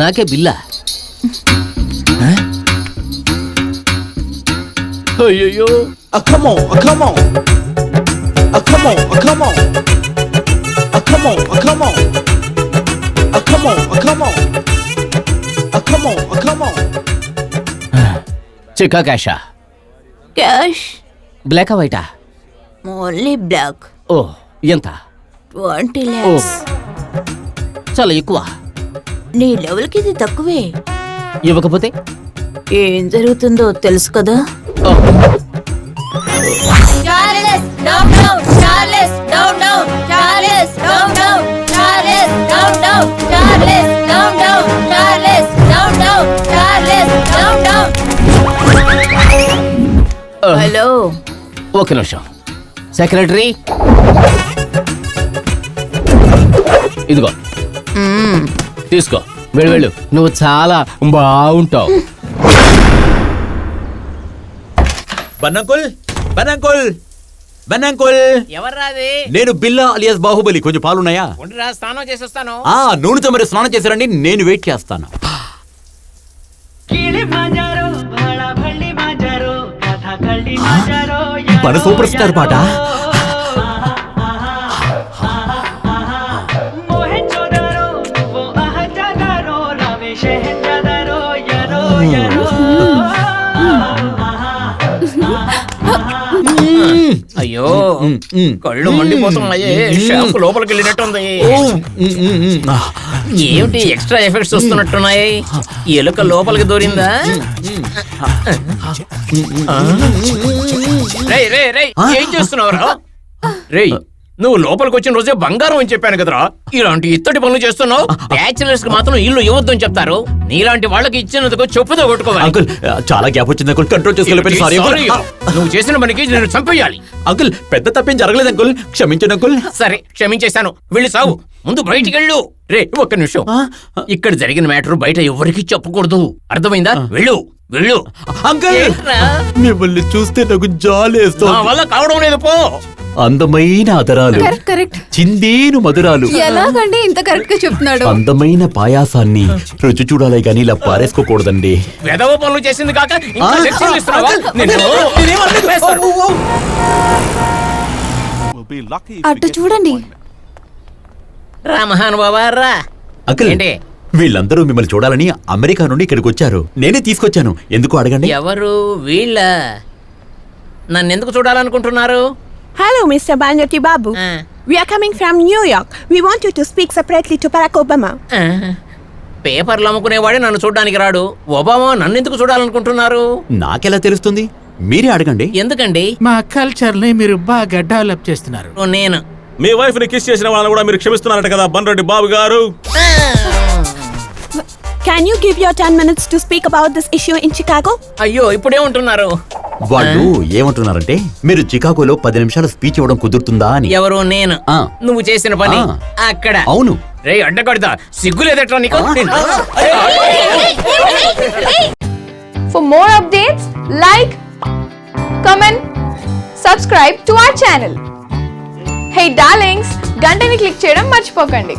నాకే బిల్లా అయ్యయ్యో Uh, come on, uh, come on. Uh, come on, uh, come on. Uh, come on, uh, come on. Uh, come on, uh, come on. Uh, come on, uh, come on. చెక్కా క్యాషా cash బ్లాకా వైటా only black ఓ ఎంత twenty lakhs చాలా ఎక్కువ నీ లెవెల్కి ఇది తక్కువే. ఇవ్వకపోతే? ఏం జరుగుతుందో తెలుసు కదా? హలో. ఒక నిమిషం. సెక్రటరీ? ఇదిగో. తీసుకో. వెళ్ళు వెళ్ళు. నువ్వు చాలా బాగుంటావు. బన్నంకుల్ బన్నంకుల్ బన్నంకుల్. ఎవర్రాది? నేను బిల్లా అలియాస్ బాహుబలి. కొంచెం పాలున్నాయా? స్నానం చేసి వస్తాను ఆ నూనెతో మరి స్నానం చేశారండి నేను వెయిట్ చేస్తాను. సూపర్ స్టార్ పాట? అయ్యో. కళ్ళు మండిపోతున్నాయి. షాప్ లోపలికి వెళ్ళినట్టుంది. ఏమిటి ఎక్స్ట్రా ఎఫెక్ట్స్ వస్తున్నట్టున్నాయి? ఎలుక లోపలికి దూరిందా? రేయ్ రే రే ఏం చేస్తున్నావురా? రేయ్ నువ్వు లోపలికి వచ్చిన రోజే బంగారం అని చెప్పాను కదరా. ఇలాంటి ఇత్తడి పనులు చేస్తున్నావు? బ్యాచిలర్స్కి మాత్రం ఇల్లు ఇవ్వద్దని చెప్తారు. నీలాంటి వాళ్ళకి ఇచ్చినందుకు చెప్పుతో కొట్టుకోవాలి. అంకుల్ చాలా గ్యాప్ వచ్చింది అంకుల్. Control sorry Sorry. నువ్వు చేసిన పనికి నేను చంపేయాలి. అంకుల్ పెద్ద తప్పేం జరగలేదు అంకుల్. క్షమించండి అంకుల్. సరే క్షమించేశాను. వెళ్ళి సావు. ముందు బయటికి వెళ్ళు. రే ఒక్క నిమిషం? ఇక్కడ జరిగిన మ్యాటర్ బయట ఎవరికి చెప్పకూడదు. అర్థమైందా? వెళ్ళు వెళ్ళు. అంకుల్? మిమ్మల్ని చూస్తే నాకు నా జాలేస్తుంది వల్ల కావడం లేదు పో. అందమైన అదరాలు కరెక్ట్ కరెక్ట్. చిందేను మధురాలు. ఎలాగండి ఇంత కరెక్ట్గా చెప్తున్నాడు? అందమైన పాయాసాన్ని రుచి చూడాలి కానీ ఇలా పారేసుకోకూడదండి. వెదవ పనులు చేసింది కాక ఇంకా లెక్చర్లు ఇస్తున్నావా? నిన్ను నేనేమనలేదు. అటు చూడండి. రా మహానుభావా రా. అంకుల్ ఏంటి? వీళ్ళందరూ మిమ్మల్ని చూడాలని అమెరికా నుండి ఇక్కడికి వచ్చారు. నేనే తీసుకొచ్చాను. ఎందుకు అడగండి? ఎవరు? వీళ్ళ? నన్ను ఎందుకు చూడాలనుకుంటున్నారు? Hello, Mr. Banjati Babu. ఆ, We are coming from New York. We want you to speak separately to Barack Obama. పేపర్లు అమ్ముకునేవాడే నన్ను చూడడానికి రాడు. ఒబామా నన్ను ఎందుకు చూడాలనుకుంటున్నారు? నాకెలా తెలుస్తుంది? మీరే అడగండి. ఎందుకండి? మా కల్చర్ని మీరు బాగా డెవలప్ చేస్తున్నారు. నేను. మీ వైఫ్ని కిస్ చేసిన వాళ్ళని కూడా మీరు క్షమిస్తున్నారట కదా బన్రెడ్డి బాబు గారు. Can you give your 10 minutes to speak about this issue in Chicago? అయ్యో ఇప్పుడేమంటున్నారు వాళ్ళు ఏమంటున్నారంటే మీరు చికాగోలో పది నిమిషాలు స్పీచ్ ఇవ్వడం కుదురుతుందా అని ఎవరు నేను ఆ. నువ్వు చేసిన పని. అక్కడ అవును రే అడ్డకడతా సిగ్గు లేదట్రా నీకు For more updates, like, comment, subscribe to our channel. Hey darlings, గంటని click చేయడం మర్చిపోకండి